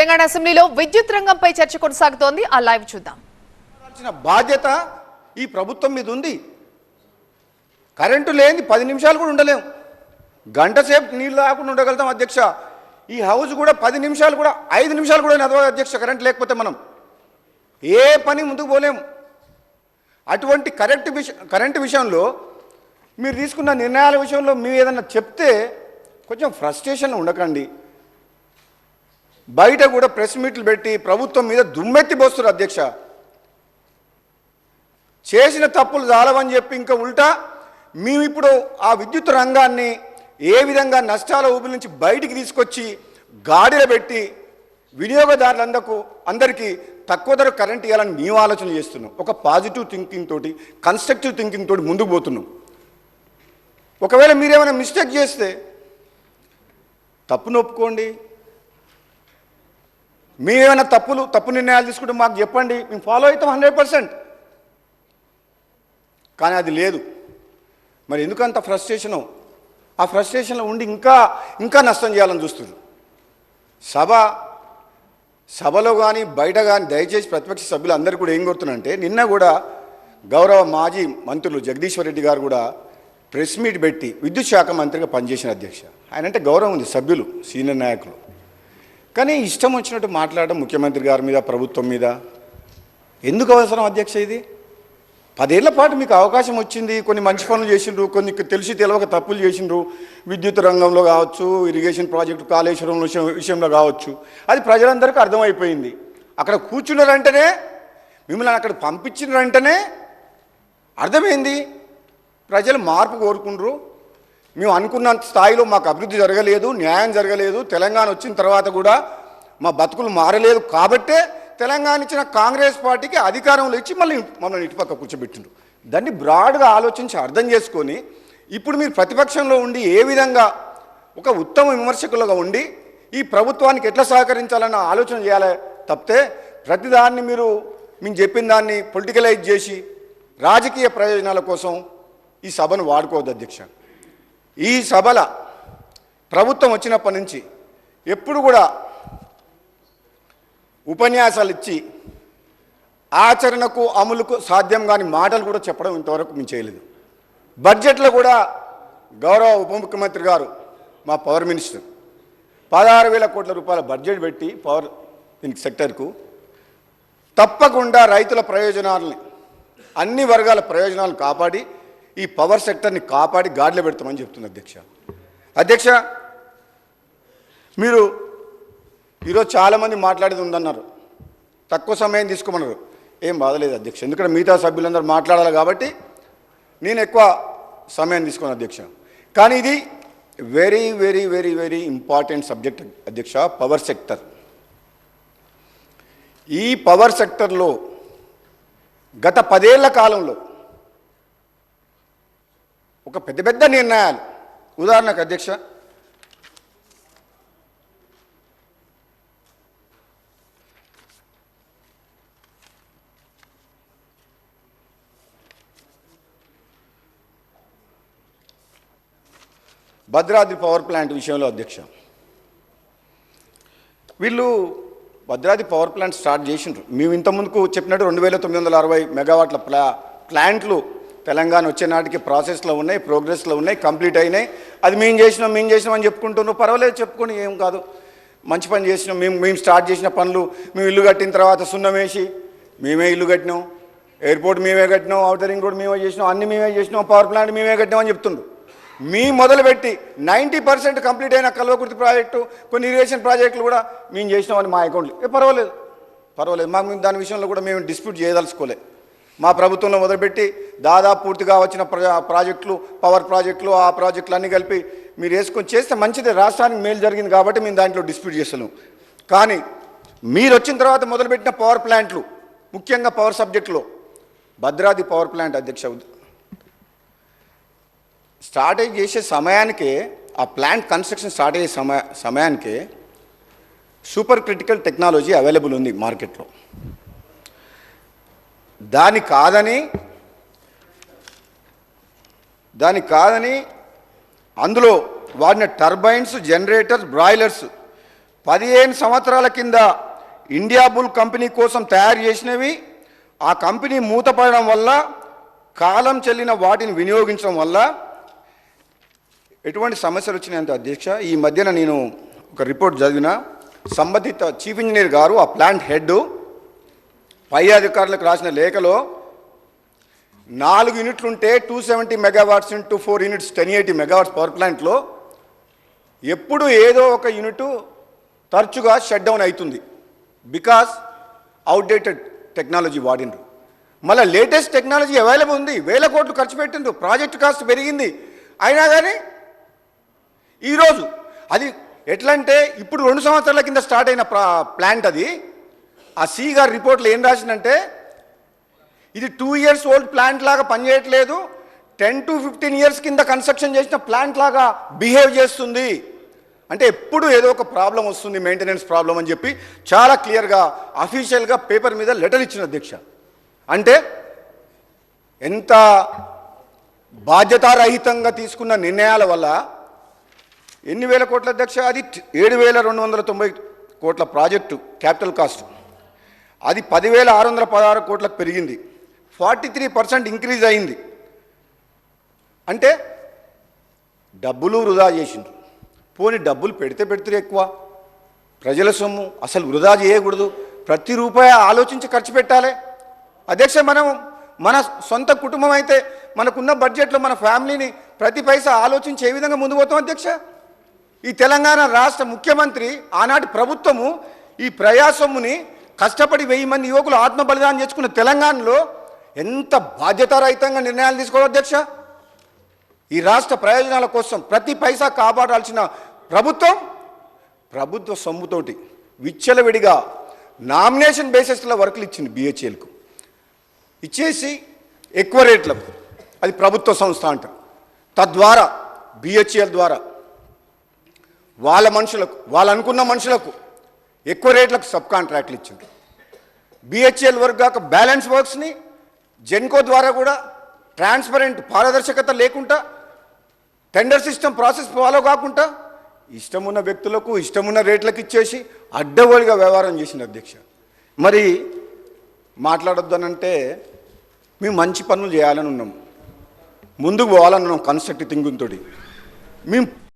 తెలంగాణ అసెంబ్లీలో విద్యుత్ రంగంపై చర్చ కొనసాగుతోంది. ఆ లైవ్ చూద్దాం. బాధ్యత ఈ ప్రభుత్వం మీద ఉంది. కరెంటు లేని పది నిమిషాలు కూడా ఉండలేము గంట సేపు నీళ్ళు లేకుండా ఉండగలుగుతాం అధ్యక్ష. ఈ హౌస్ కూడా పది నిమిషాలు కూడా ఐదు నిమిషాలు కూడా నదవ అధ్యక్ష కరెంట్ లేకపోతే మనం ఏ పని ముందుకు పోలేం. అటువంటి కరెంట్ విషయం కరెంటు విషయంలో మీరు తీసుకున్న నిర్ణయాల విషయంలో మీరు ఏదన్నా చెప్తే కొంచెం ఫ్రస్ట్రేషన్ ఉండకండి. బయట కూడా ప్రెస్ మీట్లు పెట్టి ప్రభుత్వం మీద దుమ్మెత్తి పోస్తారు అధ్యక్ష. చేసిన తప్పులు చాలవని చెప్పి ఇంకా ఉల్టా మేము ఇప్పుడు ఆ విద్యుత్ రంగాన్ని ఏ విధంగా నష్టాల ఊబి నుంచి బయటికి తీసుకొచ్చి గాడిలో పెట్టి వినియోగదారులందరకు అందరికీ తక్కువ ధర కరెంట్ ఇవ్వాలని మేము ఆలోచన చేస్తున్నాం. ఒక పాజిటివ్ థింకింగ్ తోటి కన్స్ట్రక్టివ్ థింకింగ్ తోటి ముందుకు పోతున్నాం. ఒకవేళ మీరేమైనా మిస్టేక్ చేస్తే తప్పును ఒప్పుకోండి మేమేమైనా తప్పులు తప్పు నిర్ణయాలు తీసుకుంటే మాకు చెప్పండి. మేము ఫాలో అవుతాం హండ్రెడ్ పర్సెంట్ కానీ అది లేదు. మరి ఎందుకంత ఫ్రస్ట్రేషను ఆ ఫ్రస్ట్రేషన్లో ఉండి ఇంకా ఇంకా నష్టం చేయాలని చూస్తున్నారు. సభ సభలో కానీ బయట కానీ దయచేసి ప్రతిపక్ష సభ్యులు అందరూ కూడా ఏం కోరుతున్నారంటే నిన్న కూడా గౌరవ మాజీ మంత్రులు జగదీశ్వర్ రెడ్డి గారు కూడా ప్రెస్ మీట్ పెట్టి విద్యుత్ శాఖ మంత్రిగా పనిచేసిన అధ్యక్ష. ఆయన అంటే గౌరవం ఉంది సభ్యులు సీనియర్ నాయకులు. కానీ ఇష్టం వచ్చినట్టు మాట్లాడడం ముఖ్యమంత్రి గారి మీద ప్రభుత్వం మీద. ఎందుకు అవసరం అధ్యక్ష ఇది? పదేళ్ళ పాటు మీకు అవకాశం వచ్చింది కొన్ని మంచి పనులు చేసిండ్రు కొన్ని తెలిసి తెలవక తప్పులు చేసిండ్రు. విద్యుత్ రంగంలో కావచ్చు ఇరిగేషన్ ప్రాజెక్టు కాళేశ్వరం విషయంలో కావచ్చు. అది ప్రజలందరికీ అర్థమైపోయింది. అక్కడ కూర్చున్నారంటేనే మిమ్మల్ని అక్కడ పంపించినారంటేనే అర్థమైంది. ప్రజలు మార్పు కోరుకుండ్రు. మేము అనుకున్నంత స్థాయిలో మాకు అభివృద్ధి జరగలేదు న్యాయం జరగలేదు. తెలంగాణ వచ్చిన తర్వాత కూడా మా బతుకులు మారలేదు కాబట్టే తెలంగాణ ఇచ్చిన కాంగ్రెస్ పార్టీకి అధికారంలో ఇచ్చి మళ్ళీ మమ్మల్ని ఇటుపక్క కూర్చోబెట్టిండ్రు. దాన్ని బ్రాడ్గా ఆలోచించి అర్థం చేసుకొని ఇప్పుడు మీరు ప్రతిపక్షంలో ఉండి ఏ విధంగా ఒక ఉత్తమ విమర్శకులుగా ఉండి ఈ ప్రభుత్వానికి ఎట్లా సహకరించాలన్న ఆలోచన చేయాలి తప్పితే ప్రతిదాన్ని మీరు మేము చెప్పిన దాన్ని పొలిటికలైజ్ చేసి రాజకీయ ప్రయోజనాల కోసం ఈ సభను వాడుకోవద్దు అధ్యక్ష. ఈ సభల ప్రభుత్వం వచ్చినప్పటి నుంచి ఎప్పుడు కూడా ఉపన్యాసాలు ఇచ్చి ఆచరణకు అమలుకు సాధ్యం కాని మాటలు కూడా చెప్పడం ఇంతవరకు మేము చేయలేదు. బడ్జెట్లో కూడా గౌరవ ఉప ముఖ్యమంత్రి గారు మా పవర్ మినిస్టర్ పదహారు వేల కోట్ల రూపాయల బడ్జెట్ పెట్టి పవర్ దీనికి సెక్టర్కు తప్పకుండా రైతుల ప్రయోజనాలని అన్ని వర్గాల ప్రయోజనాలను కాపాడి ఈ పవర్ సెక్టర్ని కాపాడి గాడిలో పెడతామని చెప్తుంది అధ్యక్ష. అధ్యక్ష మీరు ఈరోజు చాలామంది మాట్లాడేది ఉందన్నారు. తక్కువ సమయం తీసుకోమన్నారు. ఏం బాధలేదు అధ్యక్ష. ఎందుకంటే మిగతా సభ్యులందరూ మాట్లాడాలి కాబట్టి నేను ఎక్కువ సమయం తీసుకున్నాను అధ్యక్ష. కానీ ఇది very very very very important subject అధ్యక్ష పవర్ సెక్టర్. ఈ పవర్ సెక్టర్లో గత పదేళ్ళ కాలంలో ఒక పెద్ద పెద్ద నిర్ణయాలు. ఉదాహరణకు అధ్యక్ష. భద్రాద్రి పవర్ ప్లాంట్ విషయంలో అధ్యక్ష. వీళ్ళు భద్రాద్రి పవర్ ప్లాంట్ స్టార్ట్ చేసిండ్రు. మేము ఇంతకుముందుకు చెప్పినట్టు రెండు వేల తొమ్మిది వందల అరవై మెగావాట్ల ప్లా ప్లాంట్లు తెలంగాణ వచ్చేనాటికి ప్రాసెస్లో ఉన్నాయి ప్రోగ్రెస్లో ఉన్నాయి కంప్లీట్ అయినాయి. అది మేము చేసినాం మేము చేసినాం అని చెప్పుకుంటున్నాం పర్వాలేదు చెప్పుకొని ఏం కాదు. మంచి పని చేసినాం. మేము మేము స్టార్ట్ చేసిన పనులు మేము ఇల్లు కట్టిన తర్వాత సున్నం వేసి మేమే ఇల్లు కట్టినాం. ఎయిర్పోర్ట్ మేమే కట్టినాం అవుటరింగ్ రోడ్ మేమే చేసినాం అన్ని మేమే చేసినాం పవర్ ప్లాంట్ మేమే కట్టినాం అని చెప్తుండ్రు. మీ మొదలుపెట్టి నైంటీ పర్సెంట్ కంప్లీట్ అయిన కల్వకుర్తి ప్రాజెక్టు కొన్ని ఇరిగేషన్ ప్రాజెక్టులు కూడా మేము చేసినామని మా అకౌంట్లు. ఏ పర్వాలేదు. పర్వాలేదు. మాకు దాని విషయంలో కూడా మేము డిస్ప్యూట్ చేయదలుచుకోలేదు మా ప్రభుత్వంలో మొదలుపెట్టి దాదాపు పూర్తిగా వచ్చిన ప్రాజెక్టులు పవర్ ప్రాజెక్టులు ఆ ప్రాజెక్టులు అన్నీ కలిపి మీరు వేసుకొని చేస్తే మంచిది. రాష్ట్రానికి మేలు జరిగింది కాబట్టి మేము దాంట్లో డిస్ప్యూట్ చేస్తున్నాం. కానీ మీరు వచ్చిన తర్వాత మొదలుపెట్టిన పవర్ ప్లాంట్లు ముఖ్యంగా పవర్ సబ్జెక్టులో భద్రాద్రి పవర్ ప్లాంట్ అధ్యక్ష స్టార్ట్ చేసే సమయానికే ఆ ప్లాంట్ కన్స్ట్రక్షన్ స్టార్ట్ అయ్యే సమయ సమయానికే సూపర్ క్రిటికల్ టెక్నాలజీ అవైలబుల్ ఉంది మార్కెట్లో. దాని కాదని దాని కాదని అందులో వాడిన టర్బైన్స్ జనరేటర్స్ బ్రాయిలర్స్ పదిహేను సంవత్సరాల కింద ఇండియా బుల్ కంపెనీ కోసం తయారు చేసినవి ఆ కంపెనీ మూతపడడం వల్ల కాలం చెల్లిన వాటిని వినియోగించడం వల్ల ఎటువంటి సమస్యలు వచ్చినాయంటే అధ్యక్ష ఈ మధ్యన నేను ఒక రిపోర్ట్ చదివిన సంబంధిత చీఫ్ ఇంజనీర్ గారు ఆ ప్లాంట్ హెడ్ పై అధికారులకు రాసిన లేఖలో నాలుగు యూనిట్లు ఉంటే two seventy megawatts into four units ten eighty megawatts power ప్లాంట్లో ఎప్పుడు ఏదో ఒక యూనిట్ తరచుగా షట్ డౌన్ అవుతుంది బికాస్ అవుట్డేటెడ్ టెక్నాలజీ వాడిండ్రు మళ్ళీ లేటెస్ట్ టెక్నాలజీ అవైలబుల్ ఉంది వేల కోట్లు ఖర్చు పెట్టిండ్రు ప్రాజెక్ట్ కాస్ట్ పెరిగింది. అయినా కానీ ఈరోజు అది ఎట్లా అంటే ఇప్పుడు రెండు సంవత్సరాల కింద స్టార్ట్ అయిన ప్లాంట్ అది. ఆ సి గారి రిపోర్ట్లో ఏం రాసిందంటే ఇది టూ ఇయర్స్ ఓల్డ్ ప్లాంట్ లాగా పనిచేయట్లేదు టెన్ టు ఫిఫ్టీన్ ఇయర్స్ కింద కన్స్ట్రక్షన్ చేసిన ప్లాంట్ లాగా బిహేవ్ చేస్తుంది. అంటే ఎప్పుడు ఏదో ఒక ప్రాబ్లం వస్తుంది మెయింటెనెన్స్ ప్రాబ్లం అని చెప్పి చాలా క్లియర్గా అఫీషియల్గా పేపర్ మీద లెటర్ ఇచ్చిన అధ్యక్ష. అంటే ఎంత బాధ్యతారహితంగా తీసుకున్న నిర్ణయాల వల్ల ఎన్ని వేల కోట్ల అధ్యక్ష? అది ఏడు వేల రెండు వందల తొంభై కోట్ల ప్రాజెక్టు క్యాపిటల్ కాస్ట్. అది పదివేల ఆరు వందల పదహారు కోట్లకు పెరిగింది. ఫార్టీ త్రీ పర్సెంట్ ఇంక్రీజ్ అయింది. అంటే డబ్బులు వృధా చేసిండ్రు. పోని డబ్బులు పెడితే పెడితే ఎక్కువ. ప్రజల సొమ్ము అసలు వృధా చేయకూడదు. ప్రతి రూపాయి ఆలోచించి ఖర్చు పెట్టాలి. అధ్యక్ష మనం మన సొంత కుటుంబం అయితే మనకున్న బడ్జెట్లో మన ఫ్యామిలీని ప్రతి పైసా ఆలోచించి ఏ విధంగా ముందు పోతాం అధ్యక్ష? ఈ తెలంగాణ రాష్ట్ర ముఖ్యమంత్రి ఆనాటి ప్రభుత్వము ఈ ప్రయాసొమ్ముని కష్టపడి వెయ్యి మంది యువకులు ఆత్మ బలిదానం చేసుకున్న తెలంగాణలో ఎంత బాధ్యతారహితంగా నిర్ణయాలు తీసుకోవాలి అధ్యక్ష? ఈ రాష్ట్ర ప్రయోజనాల కోసం ప్రతి పైసా కాపాడాల్సిన ప్రభుత్వం ప్రభుత్వ సొమ్ముతోటి విచ్చలవిడిగా నామినేషన్ బేసిస్లో వర్కులు ఇచ్చింది బిహెచ్ఎల్కు ఇచ్చేసి ఎక్కువ రేట్లకు. అది ప్రభుత్వ సంస్థ అంటారు తద్వారా బిహెచ్ఎల్ ద్వారా వాళ్ళ మనుషులకు వాళ్ళు అనుకున్న మనుషులకు ఎక్కువ రేట్లకు సబ్ కాంట్రాక్ట్లు ఇచ్చింది బిహెచ్ఎల్ వర్క్ కాక బ్యాలెన్స్ వర్క్స్ని జెన్కో ద్వారా కూడా ట్రాన్స్పరెంట్ పారదర్శకత లేకుండా టెండర్ సిస్టమ్ ప్రాసెస్ ఫాలో కాకుండా ఇష్టమున్న వ్యక్తులకు ఇష్టమున్న రేట్లకు ఇచ్చేసి అడ్డగోలుగా వ్యవహారం చేసింది అధ్యక్ష. మరి మాట్లాడొద్దనంటే మేము మంచి పనులు చేయాలని ఉన్నాం ముందుకు పోవాలని ఉన్నాం కన్స్ట్రక్టివ్ థింకింగ్తో తోటి. మేము